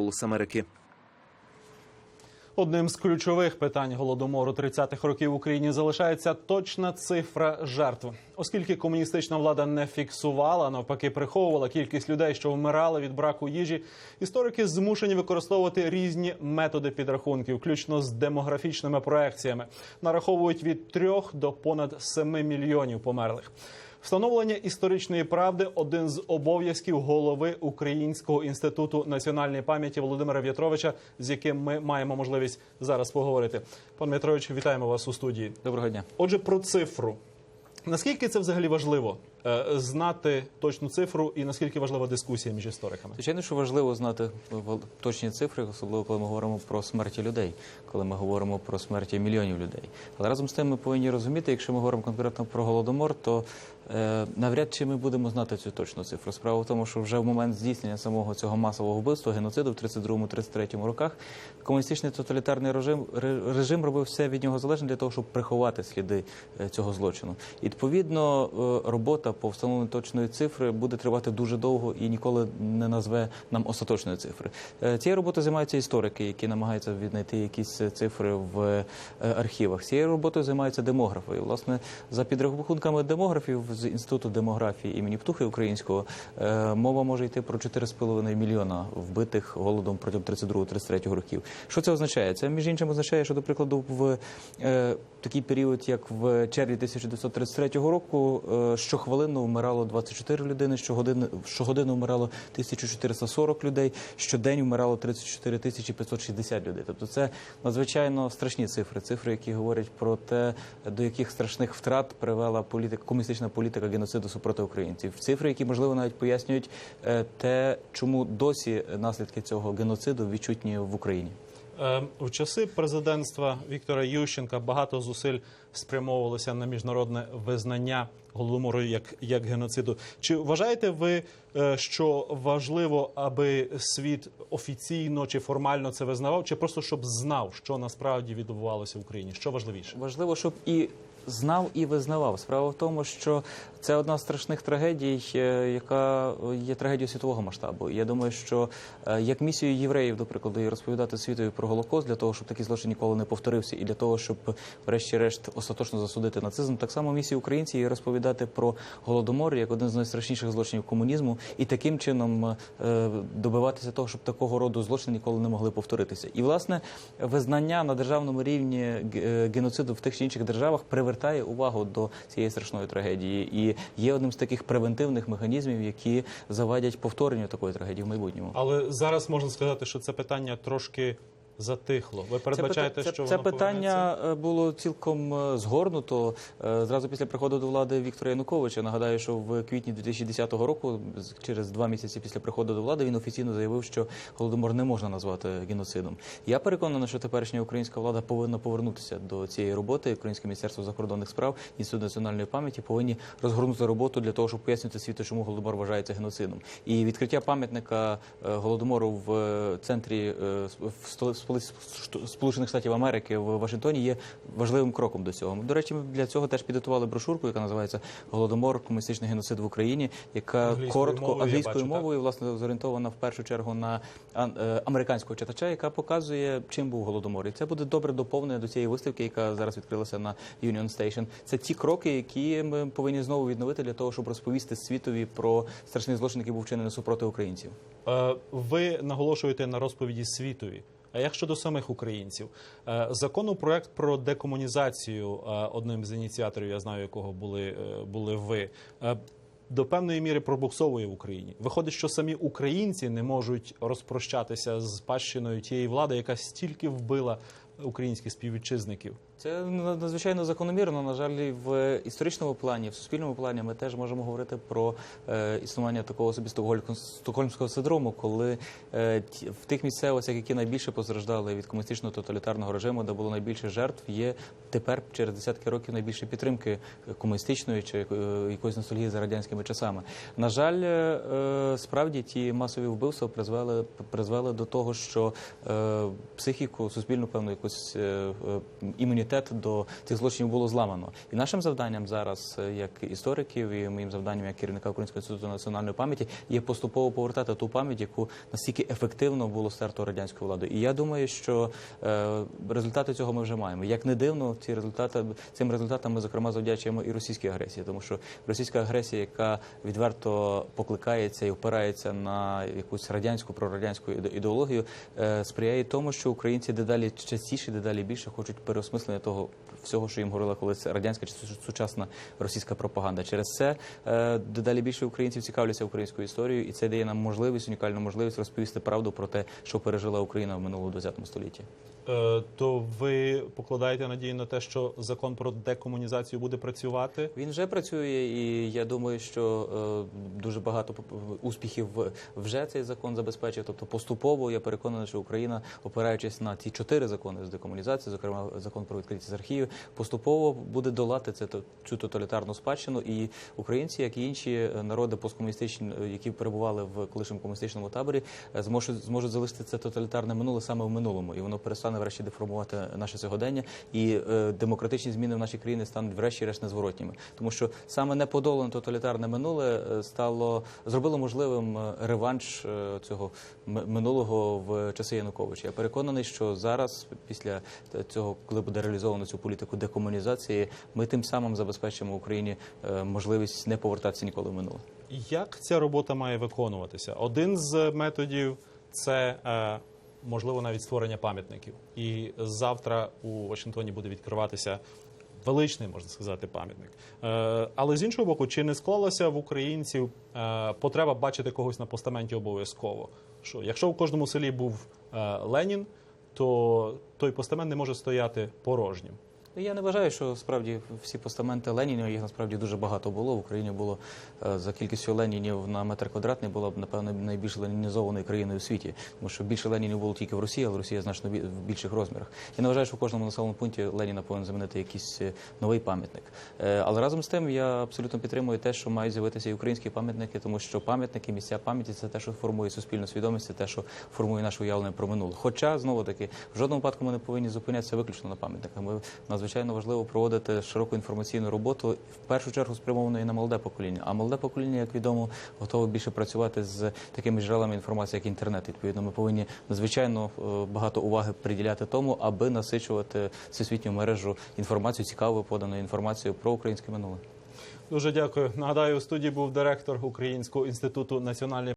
голос Америки. Одним з ключових питань голодомору 30-х років в Україні залишається точна цифра жертв, оскільки комуністична влада не фіксувала, навпаки, приховувала кількість людей, що вмирали від браку їжі. Історики змушені використовувати різні методи підрахунків, включно з демографічними проекціями, нараховують від 3 до понад 7 мільйонів померлих. Встановлення історичної правди один з обов'язків голови Українського інституту національної пам'яті Володимира В'ятровича, з яким ми маємо можливість зараз поговорити. Пане В'ятрович, вітаємо вас у студії. Доброго дня. Отже, про цифру. Наскільки це взагалі важливо е, знати точну цифру, і наскільки важлива дискусія між істориками? Звичайно, що важливо знати вал- точні цифри, особливо коли ми говоримо про смерті людей, коли ми говоримо про смерті мільйонів людей. Але разом з тим ми повинні розуміти, якщо ми говоримо конкретно про голодомор, то е, навряд чи ми будемо знати цю точну цифру. Справа в тому, що вже в момент здійснення самого цього масового вбивства, геноциду в 32-33 роках, комуністичний тоталітарний режим, режим робив все від нього залежне для того, щоб приховати сліди е, цього злочину. І, відповідно, е, робота по встановленню точної цифри буде тривати дуже довго і ніколи не назве нам остаточної цифри. Е, Цією роботою займаються історики, які намагаються віднайти якісь е, цифри в е, архівах. Цією роботою займаються демографи. І, власне, за підрахунками демографів з інституту демографії імені Птухи Українського е, мова може йти про 4,5 мільйона вбитих голодом протягом 32-33 років. Що це означає? Це між іншим означає, що до прикладу в е, такий період, як в червні 1933 року, е, щохвилинно вмирало 24 людини, щогодини щогодину вмирало 1440 людей, щодень вмирало 34 тисячі 560 людей. Тобто це надзвичайно страшні цифри, цифри, які говорять про те, до яких страшних втрат привела політика комуністична політика геноциду супроти українців. Цифри, які можливо навіть пояснюють е, те, чому досі наслідки цього геноциду відчутні в Україні. Е, В часи президентства Віктора Ющенка багато зусиль спрямовувалося на міжнародне визнання голодомору як, як геноциду. Чи вважаєте ви, е, що важливо, аби світ офіційно чи формально це визнавав, чи просто щоб знав, що насправді відбувалося в Україні? Що важливіше? Важливо, щоб і знав, і визнавав. Справа в тому, що це одна з страшних трагедій, е, яка є трагедією світового масштабу. Я думаю, що е, як місію євреїв, до прикладу, розповідати світові про Голокост для того, щоб такий злочин ніколи не повторився, і для того, щоб, врешті-решт, остаточно засудити нацизм, так само місія українців є розповідати про голодомор як один з найстрашніших злочинів комунізму, і таким чином е, добиватися того, щоб такого роду злочини ніколи не могли повторитися. І власне визнання на державному рівні е, геноциду в тих чи інших державах привертає увагу до цієї страшної трагедії і є одним з таких превентивних механізмів, які завадять повторенню такої трагедії в майбутньому. Але зараз можна сказати, що це питання трошки затихло. Ви передбачаєте, це, що це воно питання е, було цілком е, згорнуто е, зразу після приходу до влади Віктора Януковича. Нагадаю, що в квітні 2010 року, через два місяці після приходу до влади, він офіційно заявив, що голодомор не можна назвати геноцидом. Я переконаний, що теперішня українська влада повинна повернутися до цієї роботи. Українське міністерство закордонних справ, інститут національної пам'яті повинні розгорнути роботу для того, щоб пояснити світу, чому голодомор вважається геноцидом. І відкриття пам'ятника е, голодомору в центрі в Сполучених Штатів Америки в Вашингтоні є важливим кроком до цього. До речі, ми для цього теж підготували брошурку, яка називається Голодомор, комуністичний геноцид в Україні, яка Англійською коротко мовою, англійською бачу, так? мовою власне зорієнтована в першу чергу на е, американського читача, яка показує, чим був голодомор. І це буде добре доповнення до цієї виставки, яка зараз відкрилася на Union Station. Це ті кроки, які ми повинні знову відновити для того, щоб розповісти світові про страшний злочин, який був вчинений супроти українців. Е, Ви наголошуєте на розповіді світові. А як щодо самих українців, Е, законопроект про декомунізацію, е, одним з ініціаторів, я знаю, якого були, е, були ви, до певної міри пробуксовує в Україні. Виходить, що самі українці не можуть розпрощатися з спадщиною тієї влади, яка стільки вбила українських співвітчизників. Це надзвичайно закономірно. На жаль, і в історичному плані, в суспільному плані, ми теж можемо говорити про е, існування такого собі стокгольм- стокгольмського синдрому, коли е, в тих місцевостях, які найбільше постраждали від комуністичного тоталітарного режиму, де було найбільше жертв, є тепер через десятки років найбільше підтримки комуністичної чи е, якоїсь ностальгії за радянськими часами. На жаль, е, справді ті масові вбивства призвели призвели до того, що е, психіку, суспільну певну якусь е, е, імунітет імунітет до цих злочинів було зламано. І нашим завданням зараз, е, як істориків, і моїм завданням як керівника Українського інституту національної пам'яті, є поступово повертати ту пам'ять, яку настільки ефективно було стерто радянською владою. І я думаю, що е, результати цього ми вже маємо. Як не дивно, ці результати цим результатам ми зокрема завдячуємо і російській агресії, тому що російська агресія, яка відверто покликається і опирається на якусь радянську прорадянську ідеологію, е, сприяє тому, що українці дедалі частіше, дедалі більше хочуть переосмислення того всього, що їм говорила колись радянська чи сучасна російська пропаганда. Через це е, дедалі більше українців цікавляться українською історією, і це дає нам можливість, унікальну можливість розповісти правду про те, що пережила Україна в минулому 20 столітті. Е, То ви покладаєте надію на те, що закон про декомунізацію буде працювати? Він вже працює, і я думаю, що е, дуже багато успіхів вже цей закон забезпечив. Тобто поступово я переконаний, що Україна, опираючись на ті чотири закони з декомунізації, зокрема закон про відкритість архівів, поступово буде долати це цю тоталітарну спадщину. І українці, як і інші е, народи посткомуністичні, які перебували в колишньому комуністичному таборі, зможуть зможуть залишити це тоталітарне минуле саме в минулому, і воно перестане врешті деформувати наше сьогодення. І е, демократичні зміни в нашій країні стануть врешті-решт незворотніми, тому що саме неподолане тоталітарне минуле е, стало зробило можливим е, реванш цього минулого в часи Януковича. Я переконаний, що зараз, після цього, коли буде реалізовано цю політику декомунізації, ми тим самим забезпечимо Україні можливість не повертатися ніколи в минуле. Як ця робота має виконуватися? Один з методів це можливо навіть створення пам'ятників. І завтра у Вашингтоні буде відкриватися. Величний, можна сказати, пам'ятник. Е, але з іншого боку, чи не склалася в українців е, потреба бачити когось на постаменті обов'язково? Що якщо в кожному селі був е, Ленін, то той постамент не може стояти порожнім. Я не вважаю, що справді всі постаменти Леніна, їх насправді дуже багато було. В Україні було е, за кількістю Ленінів на метр квадратний була б, напевно, найбільш ленінізованою країною у світі. Тому що більше Ленінів було тільки в Росії, але Росія значно в більших розмірах. Я не вважаю, що в кожному населеному пункті Леніна повинен замінити якийсь е, новий пам'ятник. Е, Але разом з тим я абсолютно підтримую те, що мають з'явитися і українські пам'ятники, тому що пам'ятники, місця пам'яті це те, що формує суспільну свідомість, це те, що формує наше уявлення про минуле. Хоча знову таки в жодному випадку ми не повинні зупинятися виключно на пам'ятниках. Ми надзвичайно важливо проводити широку інформаційну роботу, в першу чергу спрямовану і на молоде покоління. А молоде покоління, як відомо, готове більше працювати з такими джерелами інформації, як інтернет. Відповідно, ми повинні надзвичайно е, багато уваги приділяти тому, аби насичувати всесвітню мережу інформацію, цікавою поданою інформацією про українське минуле. Дуже дякую. Нагадаю, у студії був директор Українського інституту національної